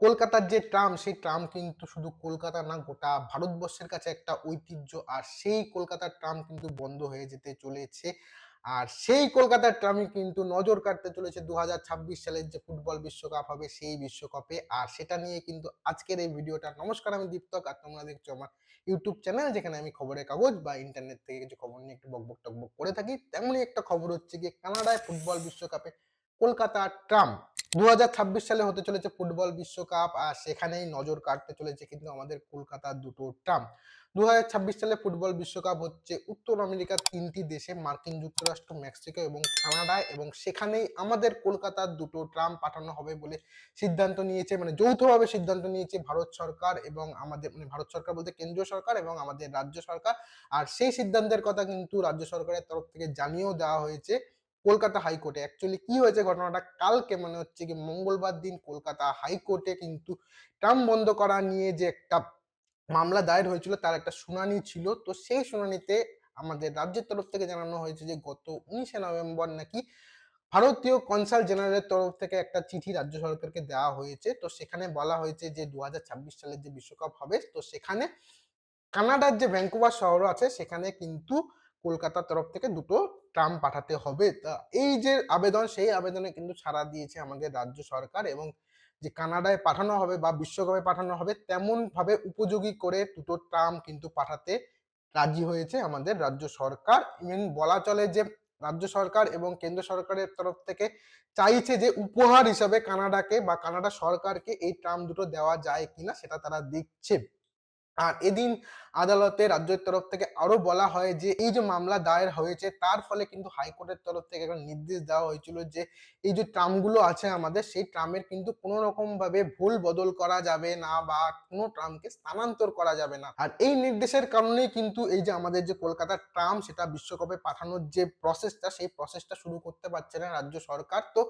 কলকাতার যে ট্রাম, সেই ট্রাম কিন্তু শুধু কলকাতা না, গোটা ভারতবর্ষের কাছে একটা ঐতিহ্য। আর সেই কলকাতার ট্রাম কিন্তু বন্ধ হয়ে যেতে চলেছে। আর সেই কলকাতার ট্রামই কিন্তু নজর কাটতে চলেছে দু হাজার ছাব্বিশ সালের যে ফুটবল বিশ্বকাপ হবে, সেই বিশ্বকাপে। আর সেটা নিয়ে কিন্তু আজকের এই ভিডিওটা। নমস্কার, আমি দীপ্তক। আর তোমরা দেখছ আমার ইউটিউব চ্যানেল, যেখানে আমি খবরের কাগজ বা ইন্টারনেট থেকে কিছু খবর নিয়ে একটু বকবক টকবক করে থাকি, তেমনই একটা খবর হচ্ছে গিয়ে কানাডায় ফুটবল বিশ্বকাপে কলকাতা ট্রাম। দু হাজার ছাব্বিশ সালে হতে চলেছে ফুটবল বিশ্বকাপ, আর সেখানেই নজর কাটতে চলেছে কিন্তু আমাদের কলকাতার দুটো ট্রাম। দুহাজার ছাব্বিশ সালে ফুটবল বিশ্বকাপ হচ্ছে উত্তর আমেরিকার তিনটি দেশে, মার্কিন যুক্তরাষ্ট্র, মেক্সিকো এবং কানাডায়, এবং সেখানেই আমাদের কলকাতার দুটো ট্রাম পাঠানো হবে বলে সিদ্ধান্ত নিয়েছে মানে যৌথভাবে সিদ্ধান্ত নিয়েছে ভারত সরকার এবং আমাদের মানে ভারত সরকার বলতে কেন্দ্রীয় সরকার এবং আমাদের রাজ্য সরকার। আর সেই সিদ্ধান্তের কথা কিন্তু রাজ্য সরকারের তরফ থেকে জানিয়েও দেওয়া হয়েছে। কলকাতা হাইকোর্টে অ্যাকচুয়ালি কি হয়েছে ঘটনাটা? কালকে মানে হচ্ছে কি, মঙ্গলবার দিন কলকাতা হাইকোর্টে কিন্তু ট্রাম বন্ধ করা নিয়ে যে একটা মামলা দায়ের হয়েছিল, তার একটা শুনানি ছিল। তো সেই শুনানিতে আমাদের রাজ্যের তরফ থেকে জানানো হয়েছে যে, গত উনিশে নভেম্বর নাকি ভারতীয় কনসাল জেনারেলের তরফ থেকে একটা চিঠি রাজ্য সরকারকে দেওয়া হয়েছে। তো সেখানে বলা হয়েছে যে দু হাজার ছাব্বিশ সালের যে বিশ্বকাপ হবে, তো সেখানে কানাডার যে ভ্যাঙ্কুভার শহর আছে, সেখানে কিন্তু কলকাতার তরফ থেকে দুটো ট্রাম পাঠাতে হবে। তা এই যে আবেদন, সেই আবেদনে কিন্তু ছাড়া দিয়েছে আমাদের রাজ্য সরকার এবং যে কানাডায় পাঠানো হবে বা বিশ্বকাপে পাঠানো হবে তেমন ভাবে উপযোগী করে দুটো ট্রাম কিন্তু পাঠাতে রাজি হয়েছে আমাদের রাজ্য সরকার। ইভেন বলা চলে যে রাজ্য সরকার এবং কেন্দ্র সরকারের তরফ থেকে চাইছে যে উপহার হিসাবে কানাডাকে বা কানাডা সরকারকে এই ট্রাম দুটো দেওয়া যায় কিনা সেটা তারা দেখছে। আর এদিন আদালতে রাজ্যের তরফ থেকে আরও বলা হয় যে, এই যে মামলা দায়ের হয়েছে, তার ফলে কিন্তু হাইকোর্টের তরফ থেকে একটা নির্দেশ দেওয়া হয়েছিল যে, এই যে ট্রামগুলো আছে আমাদের, সেই ট্রামের কিন্তু কোনো রকম ভাবে ভুল বদল করা যাবে না বা কোনো ট্রামকে স্থানান্তর করা যাবে না। আর এই নির্দেশের কারণেই কিন্তু এই যে আমাদের যে কলকাতার ট্রাম, সেটা বিশ্বকাপে পাঠানোর যে প্রসেসটা সেই প্রসেসটা শুরু করতে পারছে না রাজ্য সরকার। তো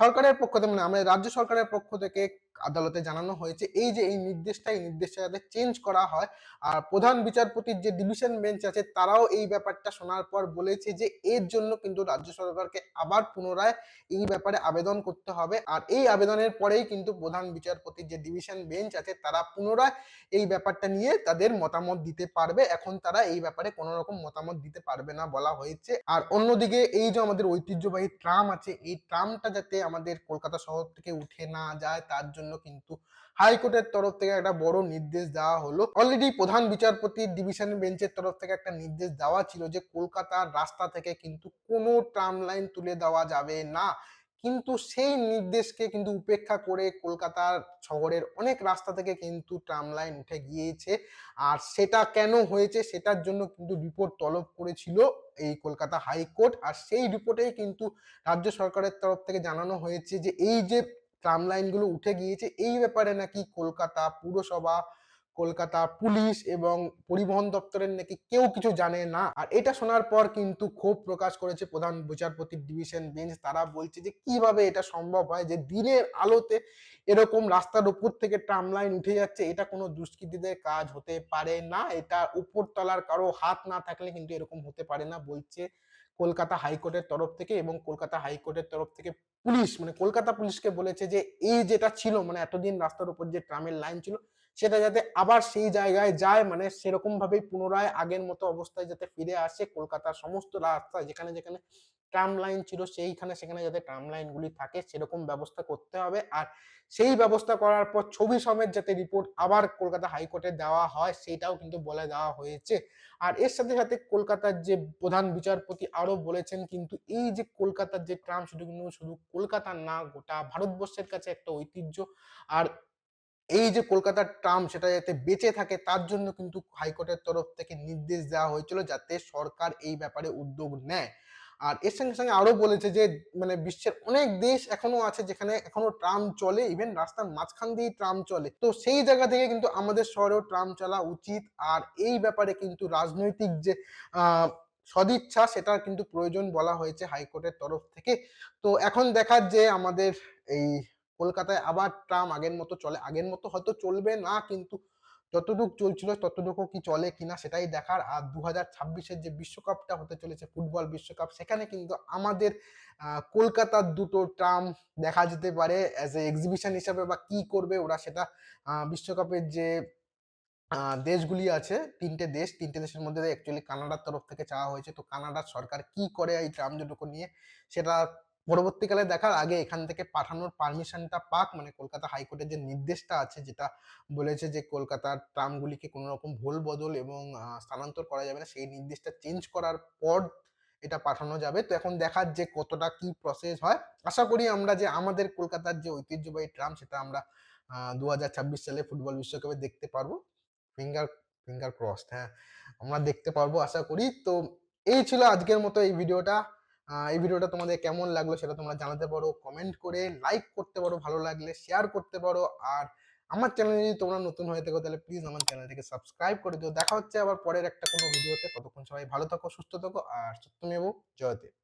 সরকারের পক্ষ থেকে মানে আমাদের রাজ্য সরকারের পক্ষ থেকে আদালতে জানানো হয়েছে। এই যে, এই নির্দেশটা এই নির্দেশটা যাতে চেঞ্জ করা হয়, আর প্রধান বিচারপতির যে ডিভিশন বেঞ্চ আছে, তারাও এই ব্যাপারটা শোনার পর বলেছে যে, এর জন্য কিন্তু রাজ্য সরকারকে আবার পুনরায় এই ব্যাপারে আবেদন করতে হবে। আর এই আবেদনের পরেই কিন্তু প্রধান বিচারপতির যে ডিভিশন বেঞ্চ আছে, তারা পুনরায় এই ব্যাপারটা নিয়ে তাদের মতামত দিতে পারবে। এখন তারা এই ব্যাপারে কোনো রকম মতামত দিতে পারবে না বলা হয়েছে। আর অন্যদিকে এই যে আমাদের ঐতিহ্যবাহী ট্রাম আছে, এই ট্রামটা যাতে আমাদের কলকাতা শহর থেকে উঠে না যায়, তার জন্য কিন্তু হাইকোর্টের তরফ থেকে একটা বড় নির্দেশ দেওয়া হলো। অলরেডি প্রধান বিচারপতি ডিভিশন বেঞ্চের তরফ থেকে একটা নির্দেশ দেওয়া ছিল যে কলকাতার রাস্তা থেকে কিন্তু কোনো ট্রাম লাইন তুলে দেওয়া যাবে না। কিন্তু সেই নির্দেশকে কিন্তু উপেক্ষা করে কলকাতার শহরের অনেক রাস্তা থেকে কিন্তু ট্রাম লাইন উঠে গিয়েছে। আর সেটা কেন হয়েছে সেটার জন্য কিন্তু রিপোর্ট তলব করেছিল এই কলকাতা হাইকোর্ট। আর সেই রিপোর্টেই কিন্তু রাজ্য সরকারের তরফ থেকে জানানো হয়েছে যে এই যে ট্রাম লাইনগুলো উঠে গিয়েছে, এই ব্যাপারে নাকি কলকাতা পুরসভা, কলকাতা পুলিশ এবং পরিবহন দপ্তরের নাকি কেউ কিছু জানে না? আর এটা শোনার পর কিন্তু ক্ষোভ প্রকাশ করেছে প্রধান বিচারপতির ডিভিশন বেঞ্চ। তারা বলছে যে, কীভাবে এটা সম্ভব হয় যে, দিনের আলোতে এরকম রাস্তার উপর থেকে ট্রাম লাইন উঠে যাচ্ছে, এটা কোনো দুষ্কৃতীদের কাজ হতে পারে না। এটা উপর তলার কারও হাত না থাকলে কিন্তু এরকম হতে পারে না, বলছে কলকাতা হাইকোর্টের তরফ থেকে এবং কলকাতা হাইকোর্টের তরফ থেকে পুলিশ মানে কলকাতা পুলিশকে বলেছে যে, এই যেটা ছিল মানে এতদিন রাস্তার উপর যে ট্রামের লাইন ছিল সেটা যাতে আবার সেই জায়গায় যায় মানে সেরকম ভাবেই পুনরায় আগের মতো অবস্থায় যাতে ফিরে আসে কলকাতার সমস্ত রাস্তা, যেখানে যেখানে ট্রাম লাইন ছিল সেইখানে সেখানে যাতে ট্রাম লাইনগুলি থাকে, সেরকম ব্যবস্থা করতে হবে। আর সেই ব্যবস্থা করার পর ছবি সমেত যাতে রিপোর্ট আবার কলকাতা হাইকোর্টে দেওয়া হয় সেটাও কিন্তু বলে দেওয়া হয়েছে। আর এর সাথে সাথে কলকাতার যে প্রধান বিচারপতি আরও বলেছেন, কিন্তু এই যে কলকাতার যে ট্রাম শুধু কিন্তু শুধু কলকাতার না, গোটা ভারতবর্ষের কাছে একটা ঐতিহ্য। আর এই যে কলকাতার ট্রাম সেটা যাতে বেঁচে থাকে, তার জন্য কিন্তু হাইকোর্টের তরফ থেকে নির্দেশ দেওয়া হয়েছিল যাতে সরকার এই ব্যাপারে উদ্যোগ নেয়। আর এর সঙ্গে সঙ্গে আরও বলেছে যে মানে বিশ্বের অনেক দেশ এখনও আছে যেখানে এখনও ট্রাম চলে ইভেন রাস্তার মাঝখান দিয়েই ট্রাম চলে। তো সেই জায়গা থেকে কিন্তু আমাদের শহরেও ট্রাম চলা উচিত। আর এই ব্যাপারে কিন্তু রাজনৈতিক যে সদিচ্ছা সেটার কিন্তু প্রয়োজন বলা হয়েছে হাইকোর্টের তরফ থেকে। তো এখন দেখার যে আমাদের এই কলকাতায় আবার ট্রাম আগের মতো চলে। আগের মতো হয়তো চলবে না, কিন্তু যতটুকু চলছিল ততটুকু কি চলে কিনা সেটাই দেখার। আর দু হাজার ছাব্বিশের যে বিশ্বকাপটা হতে চলেছে, ফুটবল বিশ্বকাপ, সেখানে কিন্তু আমাদের কলকাতার দুটো ট্রাম দেখা যেতে পারে অ্যাজ এ এক্সিবিশন হিসাবে বা কি করবে ওরা সেটা বিশ্বকাপের যে দেশগুলি আছে, তিনটে দেশ, তিনটে দেশের মধ্যে অ্যাকচুয়ালি কানাডার তরফ থেকে চাওয়া হয়েছে। তো কানাডার সরকার কি করে এই ট্রাম দুটোকে নিয়ে, সেটা পরবর্তীকালে দেখার আগে এখান থেকে পাঠানোর পারমিশনটা পাক। মানে কলকাতা হাইকোর্টের যে নির্দেশটা আছে, যেটা বলেছে যে কলকাতার ট্রামগুলিকে কোনো রকম ভুল, বদল এবং স্থানান্তর করা যাবে না, সেই নির্দেশটা চেঞ্জ করার পর এটা পাঠানো যাবে। তো এখন দেখার যে কতটা কি প্রসেস হয়, আশা করি আমরা যে আমাদের কলকাতার যে ঐতিহ্যবাহী ট্রাম সেটা আমরা দু হাজার ছাব্বিশ সালে ফুটবল বিশ্বকাপে দেখতে পারব। ফিঙ্গার ফিঙ্গার ক্রস হ্যাঁ আমরা দেখতে পারব, আশা করি। তো এই ছিল আজকের মতো এই ভিডিওটা এই ভিডিওটা তোমাদের কেমন লাগল সেটা তোমরা জানাতে পারো। কমেন্ট করে লাইক করতে পারো, ভালো লাগলে শেয়ার করতে পারো। আর আমার চ্যানেলে যদি তোমরা নতুন হয়ে থাকো, তাহলে প্লিজ আমার চ্যানেলটিকে সাবস্ক্রাইব করে দিও। দেখা হচ্ছে আবার পরের একটা কোনো ভিডিওতে ততক্ষণ সবাই ভালো থাকো, সুস্থ থাকো, আর সত্যমেব জয়তে